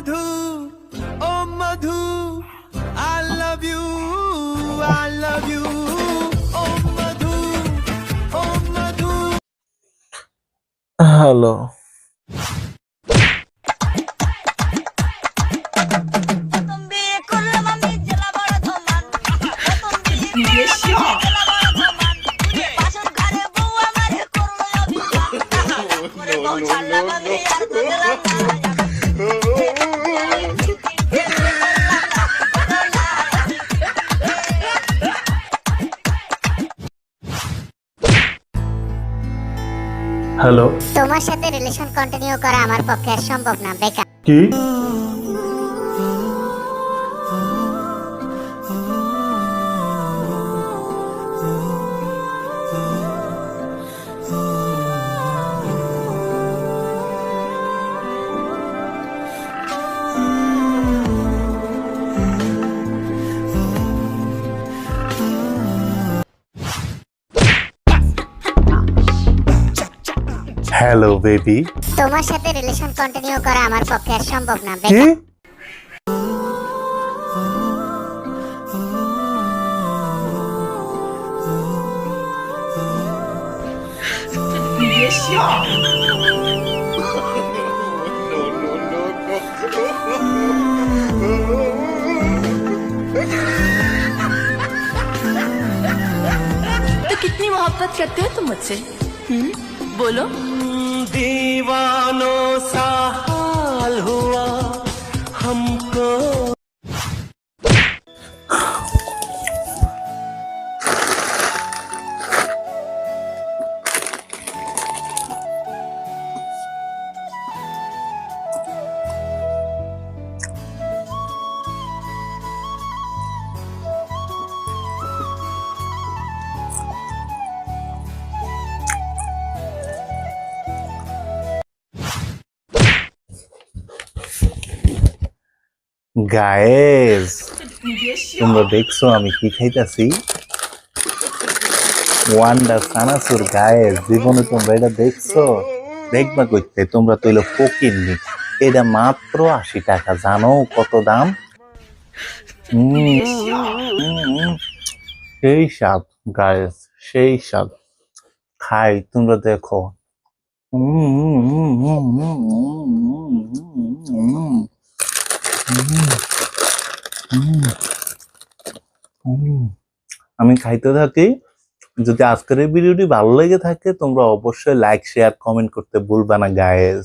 madhu oh madhu i love you i love you oh madhu oh madhu hello প্রথম বিয়ে করলাম আমি hello. তোমার সাথে রিলেশন কন্টিনিউ করা আমার পক্ষে সম্ভব না বেকার। কি? হ্যালো বেবি তোমার সাথে রিলেশন কন্টিনিউ করা আমার পক্ষে আর সম্ভব না কি বেকার तो कितनी मोहब्बत करते हो तुम मुझसे हम्म बोलो दीवानों सा हाल हुआ हमको গায়েস তোমরা দেখছ আমি কি খাইতাছি? ওয়ান্ডা সানাসুর গায়েস জীবনে তোমরা এটা দেখছ? দেখবা কইতে তোমরা তৈল ফকিরনি এটা মাত্র আশি টাকা জানো কত দাম? সেই স্বাদ গায়েস সেই স্বাদ। খাই তোমরা দেখো। উম, উম, উম, উম, উম, উম। হুম। আমি খাইতে থাকি। যদি আজকের এই ভিডিওটি ভালো লেগে থাকে, তোমরা অবশ্যই লাইক শেয়ার কমেন্ট করতে ভুলবা না গায়েস